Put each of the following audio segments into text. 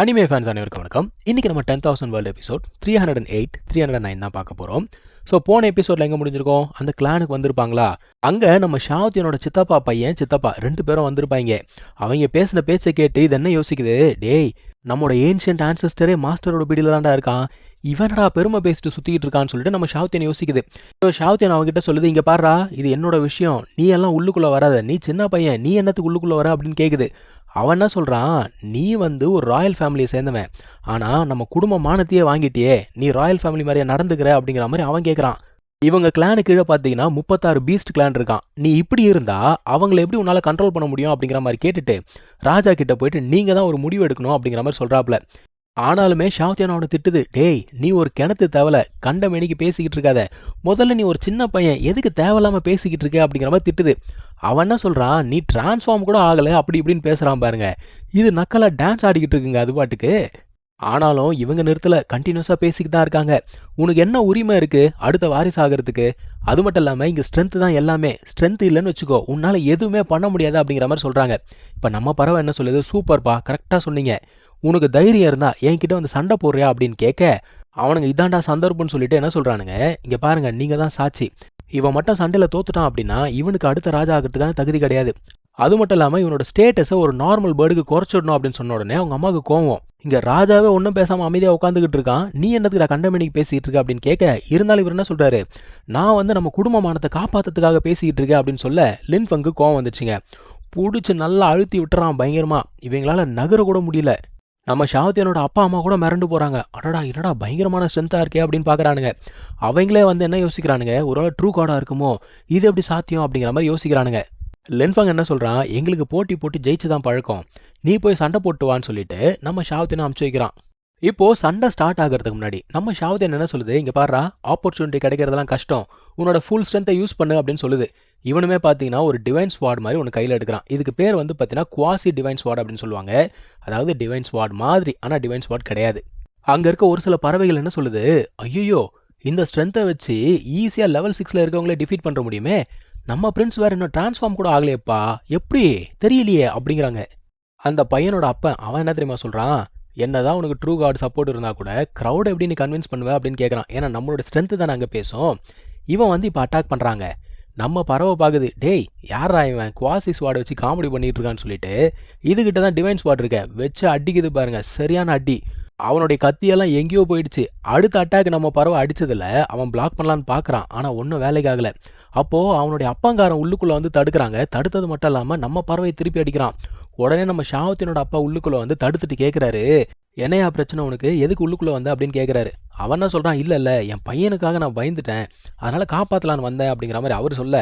Anime fans அனைவருக்கும் வணக்கம். இன்னைக்கு நம்ம ten thousand world episode three hundred and eight three hundred nine தான் பார்க்க போகிறோம் ஸோ போன எபிசோடில் எங்கே முடிஞ்சிருக்கோம்? அந்த கிளானுக்கு வந்திருப்பாங்களா? அங்கே நம்ம ஷாவத்தியனோட சித்தப்பா பையன் சித்தப்பா ரெண்டு பேரும் வந்திருப்பாங்க. அவங்க பேசின பேச்சை கேட்டு இது என்ன யோசிக்குது? டேய் நம்மளோட ஏன்ஷியன்ட் ஆன்சஸ்டரே மாஸ்டரோட பிடியில் தான்டா இருக்கான். இவனடா பெருமை பேசிட்டு சுற்றிக்கிட்டு இருக்கான்னு சொல்லிட்டு நம்ம ஷாவத்தியன் யோசிக்குது. ஸோ ஷாவத்தியன் அவங்ககிட்ட சொல்லுது இங்கே பாடுறா இது என்னோட விஷயம். நீ எல்லாம் உள்ளுக்குள்ளே வராத. நீ சின்ன பையன். நீ என்னத்துக்கு உள்ளுக்குள்ளே வர? அப்படின்னு கேட்குது அவன் என்ன சொல்கிறான் நீ வந்து ஒரு ராயல் ஃபேமிலியை சேர்ந்தவன். ஆனால் நம்ம குடும்ப மானத்தையே வாங்கிட்டியே. நீ ராயல் ஃபேமிலி மாதிரியே நடந்துக்கிற அப்படிங்கிற மாதிரி அவன் கேட்குறான் இவங்க கிளானு கீழே பார்த்தீங்கன்னா முப்பத்தாறு பீஸ்ட் கிளான் இருக்கான். நீ இப்படி இருந்தால் அவங்கள எப்படி உன்னால் கண்ட்ரோல் பண்ண முடியும் அப்படிங்கிற மாதிரி கேட்டுட்டு ராஜா கிட்ட போயிட்டு நீங்கள் தான் ஒரு முடிவு எடுக்கணும் அப்படிங்கிற மாதிரி சொல்கிறாப்புல ஆனாலுமே ஷாவத்தியான் அவனை திட்டுது டேய் நீ ஒரு கிணத்து தேவலை கண்ட மேனிக்கு பேசிக்கிட்டு இருக்காத. முதல்ல நீ ஒரு சின்ன பையன் எதுக்கு தேவையில்லாமல் பேசிக்கிட்டு இருக்க? அப்படிங்கிற மாதிரி திட்டுது. அவன் என்ன சொல்கிறான் நீ டிரான்ஸ்ஃபார்ம் கூட ஆகலை அப்படி இப்படின்னு பேசுகிறான் பாருங்க. இது நக்கலாக டான்ஸ் ஆடிக்கிட்டு இருக்குங்க அது பாட்டுக்கு. ஆனாலும் இவங்க நிறுத்தல கண்டினியூஸாக பேசிக்கிட்டு தான் இருக்காங்க. உனக்கு என்ன உரிமை இருக்குது அடுத்த வாரிசு ஆகிறதுக்கு? அது மட்டும் இல்லாமல் இங்கே ஸ்ட்ரென்த்து தான் எல்லாமே. ஸ்ட்ரென்த் இல்லைன்னு வச்சுக்கோ உன்னால் எதுவுமே பண்ண முடியாது அப்படிங்கிற மாதிரி சொல்கிறாங்க இப்போ நம்ம பறவை என்ன சொல்லுது? சூப்பர்ப்பா கரெக்டாக சொன்னீங்க. உனக்கு தைரியம் இருந்தா என்கிட்ட வந்து சண்டை போடுறியா அப்படின்னு கேட்க அவனுங்க இதாண்டா சந்தர்ப்பம்னு சொல்லிட்டு என்ன சொல்கிறானுங்க இங்கே பாருங்க நீங்கள் தான் சாட்சி. இவன் மட்டும் சண்டையில் தோத்துட்டான் அப்படின்னா இவனுக்கு அடுத்த ராஜா ஆகிறதுக்கான தகுதி கிடையாது. அது மட்டும் இல்லாமல் இவனோட ஸ்டேட்டஸை ஒரு நார்மல் பேர்டுக்கு குறைச்சிடணும் அப்படின்னு சொன்ன உடனே அவங்க அம்மாவுக்கு கோவம். இங்கே ராஜாவே ஒன்றும் பேசாமல் அமைதியாக உட்காந்துக்கிட்டு இருக்கான். நீ என்னத்துக்கு நான் கண்டமணிக்கு பேசிகிட்டு இருக்க அப்படின்னு கேட்க இருந்தாலும் இவர் என்ன சொல்கிறாரு நான் வந்து நம்ம குடும்பமானத்தை காப்பாற்றுறதுக்காக பேசிக்கிட்டு இருக்கேன் அப்படின்னு சொல்ல லின்ஃபங்கு கோவம் வந்துச்சுங்க. பிடிச்சி நல்லா அழுத்தி விட்டுறான் பயங்கரமாக இவங்களால நகர கூட முடியல. நம்ம ஷாவத்தியனோட அப்பா அம்மா கூட மிரண்டு போகிறாங்க அடடா என்னடா பயங்கரமான ஸ்ட்ரென்த்தாக இருக்கே அப்படின்னு பார்க்குறானுங்க அவங்களே வந்து என்ன யோசிக்கிறானுங்க? ஒரு ட்ரூ கார்டாக இருக்குமோ? இது எப்படி சாத்தியம் அப்படிங்கிற மாதிரி யோசிக்கிறானுங்க. லென்ஃபங் என்ன சொல்கிறான் எங்களுக்கு போட்டி போட்டு ஜெயிச்சு தான் பழக்கம். நீ போய் சண்டை போட்டு வான்னு சொல்லிட்டு நம்ம ஷாவத்தியனை அமுச்சு வைக்கிறான். இப்போது சண்டை ஸ்டார்ட் ஆகிறதுக்கு முன்னாடி நம்ம ஷாவத்தியன் என்ன சொல்லுது? இங்கே பாடுறா ஆப்பர்ச்சுனிட்டி கிடைக்கிறதெல்லாம் கஷ்டம். உன்னோட ஃபுல் ஸ்ட்ரென்த்தை யூஸ் பண்ணு அப்படின்னு சொல்லுது. இவனுமே பார்த்தீங்கன்னா ஒரு டிவைன் ஸ்வாட் மாதிரி ஒன்று கையில் எடுக்கிறான். இதுக்கு பேர் வந்து பார்த்தீங்கன்னா குவாசி டிவைன் ஸ்வாட் அப்படின்னு சொல்லுவாங்க. அதாவது டிவைன் ஸ்வாட் மாதிரி ஆனால் டிவைன் ஸ்வாட் கிடையாது. அங்கே இருக்க ஒரு சில பறவைகள் என்ன சொல்லுது? ஐயோ இந்த ஸ்ட்ரென்த்தை வச்சு ஈஸியாக லெவல் சிக்ஸில் இருக்கவங்களே டிஃபீட் பண்ணுற முடியுமே? நம்ம பிரின்ஸ் வேற இன்னும் டிரான்ஸ்ஃபார்ம் கூட ஆகலையப்பா. எப்படி? தெரியலையே அப்படிங்கிறாங்க. அந்த பையனோட அப்பன் அவன் என்ன தெரியுமா சொல்கிறான் என்னதான் உனக்கு ட்ரூ கார்டு சப்போர்ட் இருந்தால் கூட க்ரௌட் எப்படி நீ கன்வின்ஸ் பண்ணுவ அப்படின்னு கேட்குறான் ஏன்னா நம்மளோட ஸ்ட்ரென்த்து தான் நாங்கள் பேசும். இவன் வந்து இப்போ அட்டாக் பண்ணுறாங்க நம்ம பறவை பார்க்குது டேய் யாரா இவன்? குவாசி ஸ்வாட் வச்சு காமெடி பண்ணிட்டு இருக்கான்னு சொல்லிட்டு இதுகிட்ட தான் டிவைன் ஸ்வாட் இருக்க. வச்சு அடிக்குது பாருங்க சரியான அடி. அவனுடைய கத்தியெல்லாம் எங்கேயோ போயிடுச்சு. அடுத்த அட்டாக் நம்ம பறவை அடித்ததில் அவன் பிளாக் பண்ணலான்னு பார்க்குறான் ஆனால் ஒன்றும் வேலைக்கு ஆகலை. அப்போது அவனுடைய அப்பங்காரன் உள்ளுக்குள்ளே வந்து தடுக்கிறாங்க. தடுத்தது மட்டும் இல்லாமல் நம்ம பறவையை திருப்பி அடிக்கிறான். உடனே நம்ம ஷாவத்தினோட அப்பா உள்ளுக்குள்ளே வந்து தடுத்துட்டு கேட்குறாரு என்னையா பிரச்சனை உனக்கு? எதுக்கு உள்ளுக்குள்ளே வந்த? அப்படின்னு கேட்குறாரு அவன் என்ன சொல்கிறான் இல்லை இல்லை என் பையனுக்காக நான் பயந்துட்டேன். அதனால் காப்பாற்றலான்னு வந்தேன். அப்படிங்கிற மாதிரி அவர் சொல்ல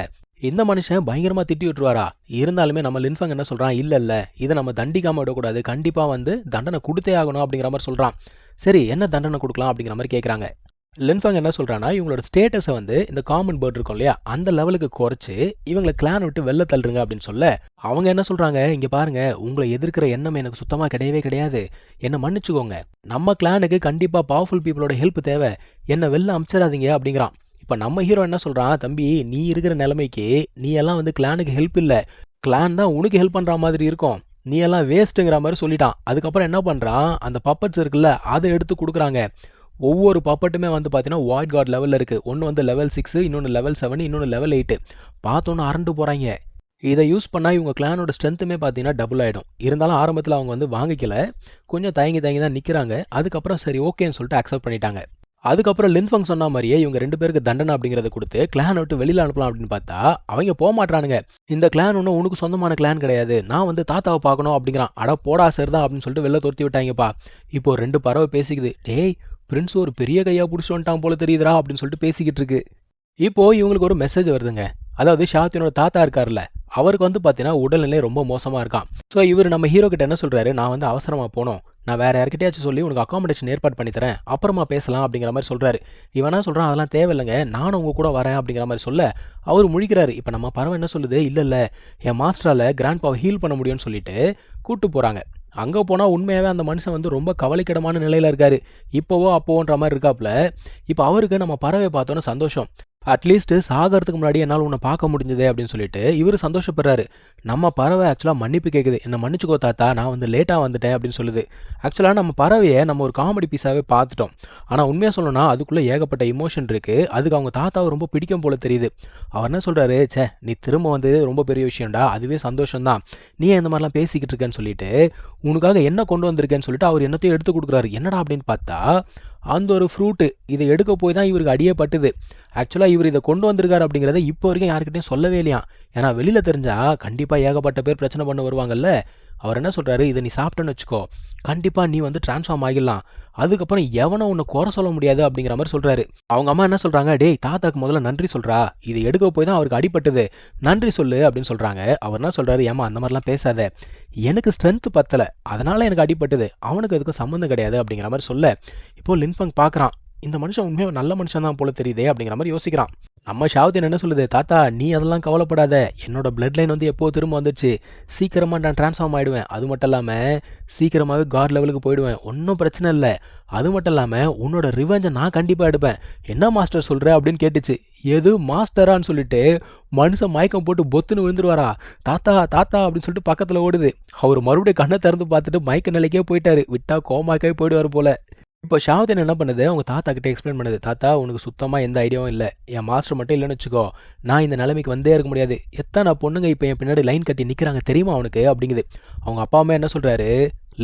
இந்த மனுஷன் பயங்கரமாக திட்டி விட்டுருவாரா? இருந்தாலுமே நம்ம லின்ஃபங் என்ன சொல்கிறான் இல்லை இல்லை இதை நம்ம தண்டிக்காமல் விடக்கூடாது. கண்டிப்பாக வந்து தண்டனை கொடுத்தே ஆகணும். அப்படிங்கிற மாதிரி சொல்கிறான் சரி என்ன தண்டனை கொடுக்கலாம்? அப்படிங்கிற மாதிரி கேட்குறாங்க லென்ஃபாங் என்ன சொல்கிறான்னா இவங்களோட ஸ்டேட்டஸை வந்து இந்த காமன் பேர்ட் இருக்கும் இல்லையா அந்த லெவலுக்கு குறைச்சி இவங்களை கிளான் விட்டு வெளில தள்ளுங்க அப்படின்னு சொல்ல அவங்க என்ன சொல்கிறாங்க இங்கே பாருங்க உங்களை எதிர்க்கிற எண்ணம் எனக்கு சுத்தமாக கிடையவே கிடையாது. என்னை மன்னிச்சுக்கோங்க. நம்ம கிளானுக்கு கண்டிப்பாக பவர்ஃபுல் பீப்புளோட ஹெல்ப் தேவை. என்னை வெளில அமிச்சிடாதீங்க அப்படிங்கிறான். இப்போ நம்ம ஹீரோ என்ன சொல்கிறான் தம்பி நீ இருக்கிற நிலைமைக்கு நீ எல்லாம் வந்து கிளானுக்கு ஹெல்ப் இல்லை. கிளான் தான் உனக்கு ஹெல்ப் பண்ணுற மாதிரி இருக்கும். நீ எல்லாம் வேஸ்ட்டுங்கிற மாதிரி சொல்லிட்டான். அதுக்கப்புறம் என்ன பண்ணுறான் அந்த பப்பட்ஸ் இருக்குல்ல அதை எடுத்து கொடுக்குறாங்க. ஒவ்வொரு பாப்பட்டுமே வந்து பார்த்தீங்கன்னா வாய்ட் கார்டு லெவலில் இருக்குது ஒன்று வந்து லெவல் சிக்ஸு இன்னொன்று லெவல் செவன் இன்னொன்று லெவல் எயிட்டு பார்த்தோன்னு அரண்டு போகிறாங்க இதை யூஸ் பண்ணால் இவங்க கிளானோட ஸ்ட்ரென்த்துமே பார்த்தீங்கன்னா டபுள் ஆகிடும் இருந்தாலும் ஆரம்பத்தில் அவங்க வந்து வாங்கிக்கல. கொஞ்சம் தயங்கி தயங்கி தான் நிற்கிறாங்க அதுக்கப்புறம் சரி ஓகேன்னு சொல்லிட்டு அக்செப்ட் பண்ணிட்டாங்க. அதுக்கப்புறம் லின்ஃபங் சொன்ன மாதிரியே இவங்க ரெண்டு பேருக்கு தண்டனை அப்படிங்கிறத கொடுத்து கிளான் விட்டு வெளியில் அனுப்பலாம் அப்படின்னு பார்த்தா அவங்க போக மாட்டானுங்க இந்த கிளான் ஒன்றும் உனக்கு சொந்தமான கிளான் கிடையாது. நான் வந்து தாத்தாவை பார்க்கணும் அப்படிங்கிறான். அட போடா சார் தான் அப்படின்னு சொல்லிட்டு வெளில துரத்தி விட்டாங்கப்பா. இப்போ ரெண்டு பறவை பேசிக்குது. டேய் பிரின்ஸ் ஒரு பெரிய கையா பிடிச்சி வந்துட்டான் போல தெரியுதுரா அப்படின்னு சொல்லிட்டு பேசிக்கிட்டு இருக்கு. இப்போ இவங்களுக்கு ஒரு மெசேஜ் வருதுங்க. அதாவது ஷாத்தினோட தாத்தா இருக்கார்ல அவருக்கு வந்து பார்த்தீங்கன்னா உடல்நிலை ரொம்ப மோசமாக இருக்கான் ஸோ இவர் நம்ம ஹீரோ கிட்ட என்ன சொல்கிறாரு நான் வந்து அவசரமாக போனோம் நான் வேற யார்கிட்டயாச்சும் சொல்லி உனக்கு அக்காமடேஷன் ஏற்பாடு பண்ணி தரேன். அப்புறமா பேசலாம் அப்படிங்கிற மாதிரி சொல்கிறாரு இவனா சொல்கிறான் அதெல்லாம் தேவையில்லைங்க. நானும் உங்க கூட வரேன் அப்படிங்கிற மாதிரி சொல்ல அவர் முழிக்கிறாரு. இப்போ நம்ம பறவை என்ன சொல்லுது? இல்லை இல்லை. என் மாஸ்டரால் கிராண்ட் பாவை ஹீல் பண்ண முடியும்னு சொல்லிட்டு கூப்பிட்டு போகிறாங்க அங்கே போனால் உண்மையாகவே அந்த மனுஷன் வந்து ரொம்ப கவலைக்கிடமான நிலையில் இருக்கார். இப்போவோ அப்போன்ற மாதிரி இருக்காப்புல இப்போ அவருக்கு நம்ம பறவை பார்த்தோன்னே சந்தோஷம். அட்லீஸ்ட் சாகிறதுக்கு முன்னாடி என்னால் உன்னை பார்க்க முடிஞ்சதே அப்படின்னு சொல்லிட்டு இவர் சந்தோஷப்படுறாரு. நம்ம பறவை ஆக்சுவலாக மன்னிப்பு கேட்குது என்னை மன்னிச்சுக்கோ தாத்தா நான் வந்து லேட்டாக வந்துட்டேன் அப்படின்னு சொல்லுது. ஆக்சுவலாக நம்ம பறவையை நம்ம ஒரு காமெடி பீஸாகவே பார்த்துட்டோம். ஆனால் உண்மையாக சொல்லணும்னா அதுக்குள்ளே ஏகப்பட்ட இமோஷன் இருக்குது அதுக்கு அவங்க தாத்தாவை ரொம்ப பிடிக்கும் போல தெரியுது. அவர் என்ன சொல்கிறாரு ச்சே நீ திரும்ப வந்தது ரொம்ப பெரிய விஷயம்டா. அதுவே சந்தோஷம்தான். நீ இந்த மாதிரிலாம் பேசிக்கிட்டு இருக்கேன்னு சொல்லிட்டு உனக்காக என்ன கொண்டு வந்திருக்கேன்னு சொல்லிட்டு அவர் என்னத்தையும் எடுத்து கொடுக்குறாரு. என்னடா அப்படின்னு பார்த்தா அந்த ஒரு ஃப்ரூட்டு இதை எடுக்க போய் தான் இவருக்கு அடியே பட்டுது ஆக்சுவலாக இவர் இதை கொண்டு வந்திருக்காரு அப்படிங்கிறத இப்போ வரைக்கும் யாருக்கிட்டையும் சொல்லவே இல்லையா ஏன்னா வெளியில் தெரிஞ்சால் கண்டிப்பாக ஏகப்பட்ட பேர் பிரச்சனை பண்ண வருவாங்கல்ல. அவர் என்ன சொல்கிறாரு இதை நீ சாப்பிட்டேன்னு வச்சுக்கோ. கண்டிப்பாக நீ வந்து ட்ரான்ஸ்ஃபார்ம் ஆகிடலாம். அதுக்கப்புறம் எவனும் உன்னை குறை சொல்ல முடியாது அப்படிங்கிற மாதிரி சொல்கிறாரு அவங்க அம்மா என்ன சொல்கிறாங்க டேய் தாத்தாக்கு முதல்ல நன்றி சொல்கிறா இதை எடுக்க போய் தான் அவருக்கு அடிபட்டது. நன்றி சொல்லு அப்படின்னு சொல்கிறாங்க அவர் என்ன சொல்கிறாரு ஏமா அந்த மாதிரிலாம் பேசாத. எனக்கு ஸ்ட்ரென்த் பத்தலை. அதனால் எனக்கு அடிபட்டது. அவனுக்கு அதுக்கும் சம்மந்தம் கிடையாது அப்படிங்கிற மாதிரி சொல்ல. இப்போது லின்ஃபங் பார்க்குறான் இந்த மனுஷன் உண்மையாக நல்ல மனுஷன் தான் போல தெரியுதே அப்படிங்கிற மாதிரி யோசிக்கிறான். நம்ம ஷாவத்தின் என்ன சொல்லுது? தாத்தா நீ அதெல்லாம் கவலைப்படாத. என்னோட பிளட் லைன் வந்து எப்போ திரும்ப வந்துச்சு சீக்கிரமாக நான் ட்ரான்ஸ்ஃபார்ம் ஆகிடுவேன் அது மட்டும் இல்லாமல் சீக்கிரமாகவே காட் லெவலுக்கு போயிடுவேன். ஒன்றும் பிரச்சனை இல்லை. அது மட்டும் இல்லாமல் உன்னோட ரிவெஞ்சை நான் கண்டிப்பாக எடுப்பேன். என்ன மாஸ்டர் சொல்கிற அப்படின்னு கேட்டுச்சு. எது மாஸ்டரான்னு சொல்லிட்டு மனுஷன் மயக்கம் போட்டு பொத்துன்னு விழுந்துருவாரா? தாத்தா தாத்தா அப்படின்னு சொல்லிட்டு பக்கத்தில் ஓடுது. அவர் மறுபடியும் கண்ணை திறந்து பார்த்துட்டு மயக்க நிலைக்கே போயிட்டாரு. விட்டா கோமாக்கே போயிடுவார் போல. இப்போ ஷாவத்தின் என்ன பண்ணுது? அவங்க தாத்தா கிட்ட எக்ஸ்பிளைன் பண்ணுது. தாத்தா உனக்கு சுத்தமாக எந்த ஐடியாவும் இல்லை. என் மாஸ்டர் மட்டும் இல்லைன்னு வச்சுக்கோ. நான் இந்த நிலைமைக்கு வந்தே இருக்க முடியாது. எத்தனை பொண்ணுங்க இப்போ என் பின்னாடி லைன் கட்டி நிற்கிறாங்க தெரியுமா அவனுக்கு அப்படிங்குது. அவங்க அப்பா அம்மா என்ன சொல்கிறாரு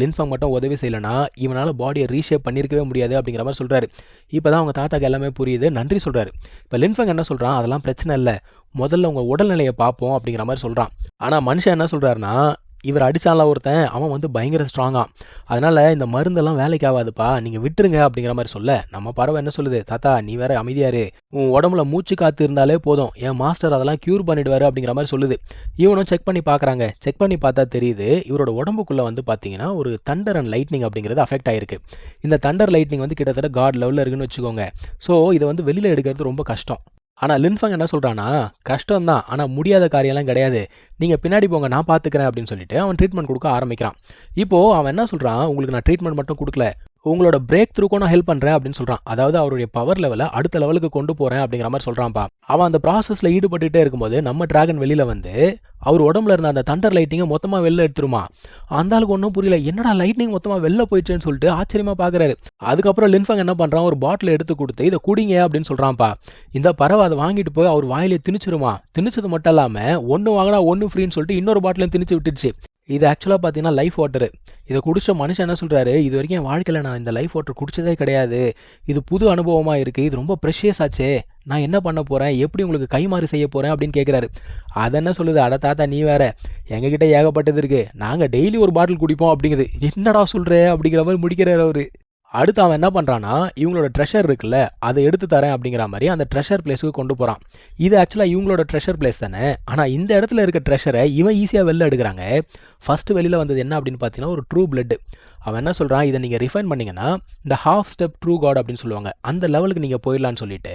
லின்ஃபங் மட்டும் உதவி செய்யலைனா இவனால் பாடியை ரீஷேப் பண்ணியிருக்கவே முடியாது அப்படிங்கிற மாதிரி சொல்கிறாரு இப்போ தான் அவங்க தாத்தாக்கு எல்லாமே புரியுது. நன்றி சொல்கிறாரு இப்போ லின்ஃபங் என்ன சொல்கிறான் அதெல்லாம் பிரச்சனை இல்லை. முதல்ல உங்கள் உடல்நிலையை பார்ப்போம் அப்படிங்கிற மாதிரி சொல்கிறான் ஆனால் மனுஷன் என்ன சொல்கிறாருன்னா இவர் அடித்தால ஒருத்தன் அவன் வந்து பயங்கர ஸ்ட்ராங்காக அதனால் இந்த மருந்தெல்லாம் வேலைக்கு ஆகாதுப்பா நீங்கள் விட்டுருங்க அப்படிங்கிற மாதிரி சொல்ல நம்ம பறவை என்ன சொல்லுது? தாத்தா நீ வேற அமைதியாரு. உன் உடம்புல மூச்சு காத்து இருந்தாலே போதும். என் மாஸ்டர் அதெல்லாம் க்யூர் பண்ணிடுவாரு அப்படிங்கிற மாதிரி சொல்லுது. இவனும் செக் பண்ணி பார்க்குறாங்க செக் பண்ணி பார்த்தா தெரியுது இவரோட உடம்புக்குள்ளே வந்து பார்த்தீங்கன்னா ஒரு தண்டர் அண்ட் லைட்னிங் அப்படிங்கிறது அஃபெக்ட் ஆயிருக்கு. இந்த தண்டர் லைட்னிங் வந்து கிட்டத்தட்ட காட் லெவலில் இருக்குன்னு வச்சுக்கோங்க. ஸோ இதை வந்து வெளியில் எடுக்கிறது ரொம்ப கஷ்டம். ஆனால் லின்ஃபங் என்ன சொல்கிறான்னா கஷ்டம் தான் ஆனால் முடியாத காரியம்லாம் கிடையாது. நீங்கள் பின்னாடி போங்க நான் பார்த்துக்கிறேன் அப்படின்னு சொல்லிட்டு அவன் ட்ரீட்மெண்ட் கொடுக்க ஆரம்பிக்கிறான். இப்போது அவன் என்ன சொல்கிறான் உங்களுக்கு நான் ட்ரீட்மெண்ட் மட்டும் கொடுக்கல. உங்களோட பிரேக் த்ரூக்கும் நான் ஹெல்ப் பண்ணுறேன் அப்படின்னு சொல்கிறான் அதாவது அவருடைய பவர் லெவலை அடுத்த லெவலுக்கு கொண்டு போகிறேன் அப்படிங்கிற மாதிரி சொல்கிறான்ப்பா அவன் அந்த ப்ராசஸில் ஈடுபட்டுகிட்டே இருக்கும்போது நம்ம டிராகன் வெளியில் வந்து அவர் உடம்புல இருந்த அந்த தண்டர் லைட்டிங்கை மொத்தமாக வெளில எடுத்துருமா. அந்த ஆளுக்கு ஒன்றும் புரியல. என்னடா லைட்னிங் மொத்தமாக வெளில போயிடுச்சுன்னு சொல்லிட்டு ஆச்சரியமாக பார்க்குறாரு அதுக்கப்புறம் லின்ஃபங் என்ன பண்ணுறான் ஒரு பாட்டில் எடுத்து கொடுத்து இதை குடிங்க அப்படின்னு சொல்கிறான்ப்பா இந்த பறவை அதை வாங்கிட்டு போய் அவர் வாயிலே திணிச்சிருமா? திணிச்சது மட்டும் இல்லாமல் ஒன்று வாங்கினா ஒன்று ஃப்ரீன்னு சொல்லிட்டு இன்னொரு பாட்டிலையும் திணிச்சு விட்டுடுச்சு. இது ஆக்சுவலாக பார்த்தீங்கன்னா லைஃப் வாட்டரு இதை குடித்த மனுஷன் என்ன சொல்கிறாரு இது வரைக்கும் என் வாழ்க்கையில் நான் இந்த லைஃப் வாட்டர் குடித்ததே கிடையாது. இது புது அனுபவமாக இருக்குது இது ரொம்ப ப்ரெஷியஸ் ஆச்சே. நான் என்ன பண்ண போகிறேன் எப்படி உங்களுக்கு கைமாறு செய்ய போகிறேன் அப்படின்னு கேட்குறாரு அதை என்ன சொல்லுது? அட தாத்தா நீ வேற. எங்ககிட்ட ஏகப்பட்டது இருக்குது நாங்கள் டெய்லி ஒரு பாட்டில் குடிப்போம் அப்படிங்குது. என்னடா சொல்கிற அப்படிங்கிற மாதிரி முடிக்கிறார் அவர். அடுத்து அவன் என்ன பண்ணுறான்னா இவங்களோட ட்ரெஷர் இருக்குல்ல அதை எடுத்து தரேன் அப்படிங்கிற மாதிரி அந்த ட்ரெஷர் பிளேஸுக்கு கொண்டு போகிறான் இது ஆக்சுவலாக இவங்களோட ட்ரெஷர் பிளேஸ் தானே? ஆனால் இந்த இடத்துல இருக்க ட்ரெஷரை இவன் ஈஸியாக வெளில எடுக்கிறாங்க. ஃபஸ்ட்டு வெளியில் வந்தது என்ன அப்படின்னு பார்த்தீங்கன்னா ஒரு ட்ரூ பிளட் அவன் என்ன சொல்கிறான் இதை நீங்கள் ரிஃபைன் பண்ணிங்கன்னா இந்த ஹாஃப் ஸ்டெப் ட்ரூ காட் அப்படின்னு சொல்லுவாங்க. அந்த லெவலுக்கு நீங்கள் போயிடலான்னு சொல்லிட்டு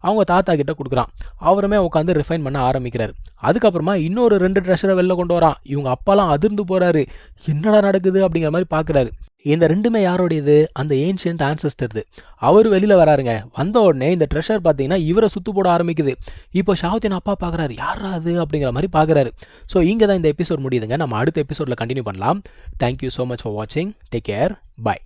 அவங்க தாத்தா கிட்ட கொடுக்குறான். அவருமே உட்காந்து ரிஃபைன் பண்ண ஆரம்பிக்கிறார். அதுக்கப்புறமா இன்னொரு ரெண்டு ட்ரெஷரை வெளில கொண்டு வரான். இவங்க அப்பாலாம் அதிர்ந்து போகிறாரு என்னடா நடக்குது அப்படிங்கிற மாதிரி பார்க்குறாரு இந்த ரெண்டுமே யாரோடையது? அந்த ஏன்ஷியன்ட் ஆன்சஸ்டர்து அவர் வெளியில் வராருங்க. வந்த உடனே இந்த ட்ரெஷர் பார்த்தீங்கன்னா இவரை சுத்து போட ஆரம்பிக்குது. இப்போ ஷாவத்தின் அப்பா பார்க்குறாரு யாரா அது? அப்படிங்கிற மாதிரி பார்க்குறாரு. ஸோ இங்கே தான் இந்த எபிசோட் முடியுதுங்க. நம்ம அடுத்த எபிசோடில் கண்டினியூ பண்ணலாம். Thank you so much for வாட்சிங் டேக் கேர் பாய்